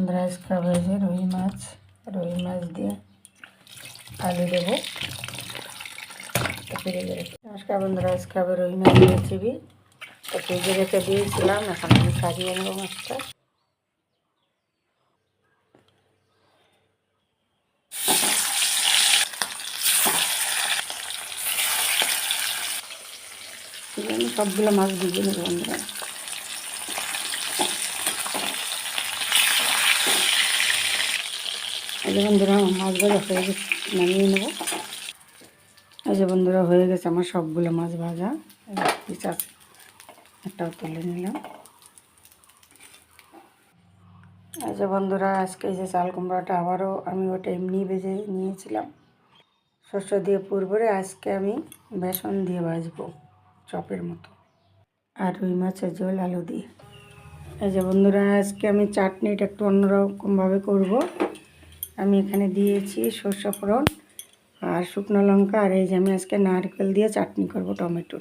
বন্ধুরা আজ খাবে যে রুই মাছ রুই মাছ দিয়ে আলু দেবো। ফ্রিজে রেখে নমস্কার মাছ ফ্রিজে রেখে নেব মাছটা। সবগুলো মাছ ভিজে নেব যে বন্ধুরা আমার মাছ ভাজা হয়ে গেছে, নামিয়ে নেব। এই বন্ধুরা, হয়ে গেছে আমার সবগুলো মাছ ভাজা। একটাও তুলে নিলাম। এই বন্ধুরা, আজকে এই যে চাল কুমড়াটা আবারও আমি ওটা এমনি ভেজে নিয়েছিলাম। শস্য দিয়ে পুরবরে আজকে আমি বেসন দিয়ে ভাজবো, চপের মতো। আর রুই মাছের ঝোল আলু দিয়ে। এই বন্ধুরা, আজকে আমি চাটনিটা একটু অন্যরকমভাবে করব। আমি এখানে দিয়েছি সর্ষে ফোড়ন আর শুকনো লঙ্কা আর এই যে আমি আজকে নারকেল দিয়ে চাটনি করব টমেটো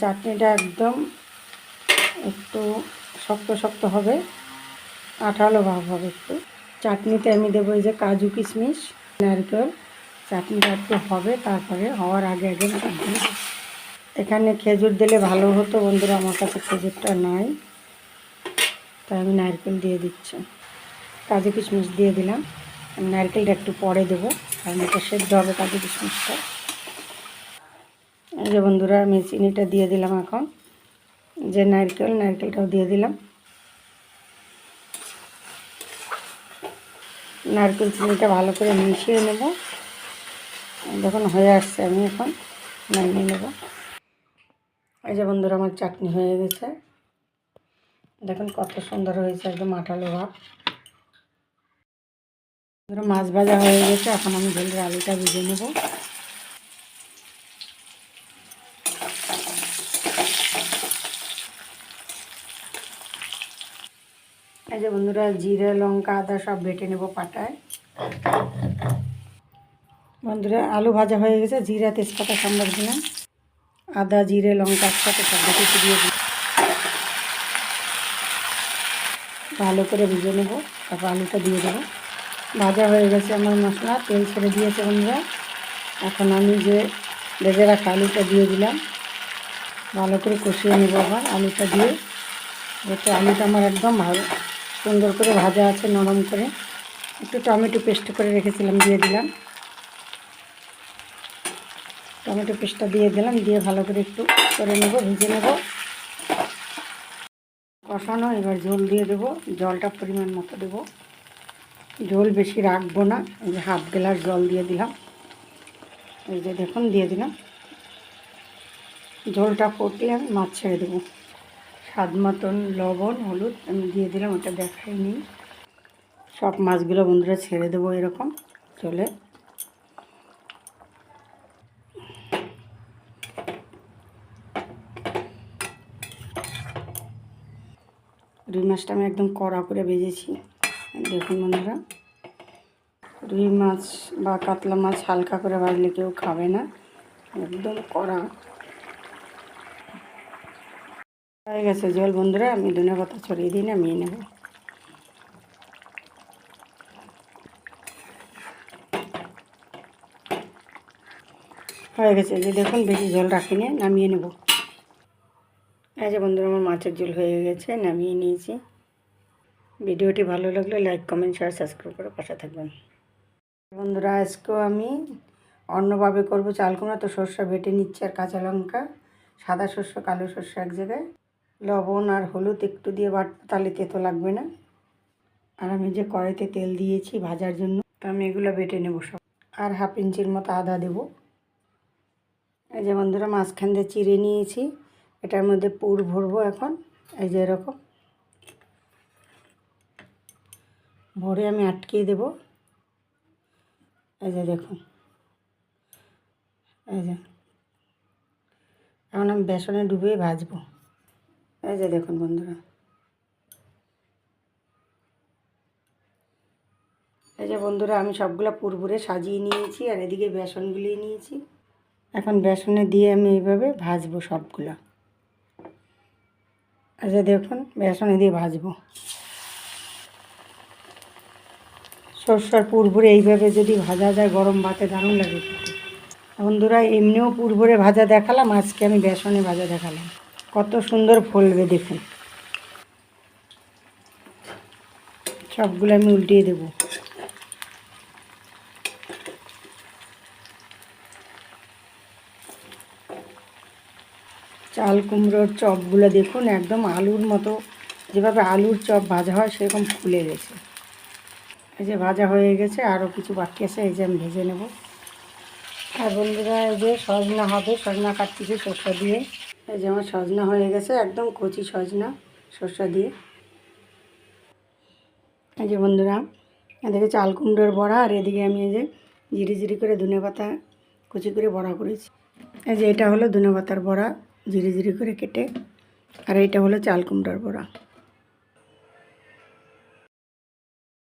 চাটনিটা একদম একটু শক্ত শক্ত হবে, আঠালো ভাব হবে একটু চাটনিতে আমি দেবো এই যে কাজু কিশমিশ, নারকেল চাটনিটা একটু হবে, তারপরে হওয়ার আগে আগে। এখানে খেজুর দিলে ভালো হতো, বন্ধুরা, আমার কাছে খেজুরটা নাই। তাই আমি নারকেল দিয়ে দিচ্ছি। কাজু কিশমিশ দিয়ে দিলাম। আমি নারকেলটা একটু পরে দেবো, কারণ এটা সেদ্ধ হবে কাজু কিশমিশটা। এই যে বন্ধুরা, আমি চিনিটা দিয়ে দিলাম এখন। যে নারকেল, নারকেলটাও দিয়ে দিলাম। নারকেল চিনিটা ভালো করে মিশিয়ে নেব। দেখুন, হয়ে আসছে। আমি এখন নামিয়ে নেব। এই যে বন্ধুরা, আমার চাটনি হয়ে গেছে। দেখুন কত সুন্দর হয়েছে, একদম আঠালো ভাব। মাছ ভাজা হয়ে গেছে। এখন আমি ঝোলের আলুটা ভেজে নেব। এই যে বন্ধুরা, জিরে, লঙ্কা, আদা সব বেটে নেব পাটায়। বন্ধুরা, আলু ভাজা হয়ে গেছে। জিরা তেজপাতা সম্বার দিলাম। আদা, জিরে, লঙ্কা একসাথে সব বেটে দিয়ে দিই। ভালো করে ভেজে নেব, তারপর আলুটা দিয়ে দেবো। ভাজা হয়ে গেছে আমার মশলা, তেল ছেড়ে দিয়েছে বন্ধুরা। এখন আমি যে ভেজে রাখা আলুটা দিয়ে দিলাম, ভালো করে কষিয়ে নেব আবার আলুটা দিয়ে। যাতে আলুটা আমার একদম ভালো, সুন্দর করে ভাজা আছে, নরম করে। একটু টমেটো পেস্ট করে রেখেছিলাম, দিয়ে দিলাম। টমেটো পেস্টটা দিয়ে দিলাম, দিয়ে ভালো করে একটু করে নেব, ভেজে নেব। কষানো, এবার ঝোল দিয়ে দেব, জলটা পরিমাণ মতো দেব। ঝোল বেশি রাখব না, এই যে হাফ গ্লাস জল দিয়ে দিলাম। এই যে দেখুন, দিয়ে দিলাম। ঝোলটা ফুটলে আমি মাছ ছেড়ে দেবো। স্বাদ মতন লবণ, হলুদ, আমি দিয়ে দিলাম, ওটা দেখাই দেখাইনি। সব মাছগুলো বন্ধুরা ছেড়ে দেবো এরকম, চলে। রুই মাছটা আমি একদম কড়া করে ভেজেছি। দেখুন বন্ধুরা, রুই মাছ বা কাতলা মাছ হালকা করে ভাজলে কেউ খাবে না, একদম কড়া। হয়ে গেছে জল বন্ধুরা, আমি ধনে কথা ছড়িয়ে দিই নামিয়ে নেব। হয়ে গেছে যে দেখুন বেশি জল রাখিনি, নামিয়ে নেব। এই যে বন্ধুরা, আমার মাছের ঝোল হয়ে গেছে, নামিয়ে নিয়েছি। ভিডিওটি ভালো লাগলে লাইক কমেন্ট শেয়ার সাবস্ক্রাইব করে পাশে থাকবেন। বন্ধুরা, আজকেও আমি অন্যভাবে করব চাল কুমড়া, তো সর্ষে বেটে নিচ্ছি আর কাঁচা লঙ্কা, সাদা শস্য কালো শস্য এক জায়গায়। লবণ আর হলুদ একটু দিয়ে বাটবো তাহলে তেতো লাগবে না। আর আমি যে কড়াইতে তেল দিয়েছি ভাজার জন্য, তো আমি এগুলো বেটে নেব সব। আর হাফ ইঞ্চির মতো আদা দেবো। এই যে বন্ধুরা, মাঝখান দিয়ে চিড়ে নিয়েছি। এটার মধ্যে পুর ভরবো এখন, এই যে এরকম। ভরে আমি আটকিয়ে দেব। এই যে দেখুন, এই যে। এখন আমি বেসনে ডুবিয়ে ভাজবো। এই যে দেখুন বন্ধুরা। এই যে বন্ধুরা, আমি সবগুলো পুরপুরে সাজিয়ে নিয়েছি আর এদিকে বেসন গুলিয়ে নিয়েছি। এখন বেসনে দিয়ে আমি এইভাবে ভাজবো সবগুলো। আচ্ছা দেখুন বেসনে দিয়ে ভাজবো। সর্ষার পুরভরে এইভাবে যদি ভাজা যায়, গরম ভাতে দারুণ লাগে বন্ধুরা, এমনিও পুরভরে ভাজা দেখালাম, আজকে আমি বেসনে ভাজা দেখালাম। কত সুন্দর ফলবে দেখুন। সবগুলো আমি উল্টিয়ে দেবো। চাল কুমড়োর চপগুলো দেখুন, একদম আলুর মতো। যেভাবে আলুর চপ ভাজা হয়, সেরকম ফুলে গেছে। এই যে ভাজা হয়ে গেছে আরও কিছু বাকি আছে, এই যে আমি ভেজে নেব। আর বন্ধুরা, এই যে সজনা হবে, সজনা কাটতেছি সরষা দিয়ে। এই যে আমার সজনা হয়ে গেছে, একদম কচি সজনা সরষা দিয়ে। এই যে বন্ধুরা, এদিকে চাল কুমড়োর বড়া, আর এদিকে আমি এই যে জিরি জিরি করে ধনে পাতা কুচি করে বড়া করেছি। এই যে এটা হলো ধনে পাতার বড়া। জিরি জিরি করে কেটে আর এইটা হলো চাল কুমড়ার বড়া।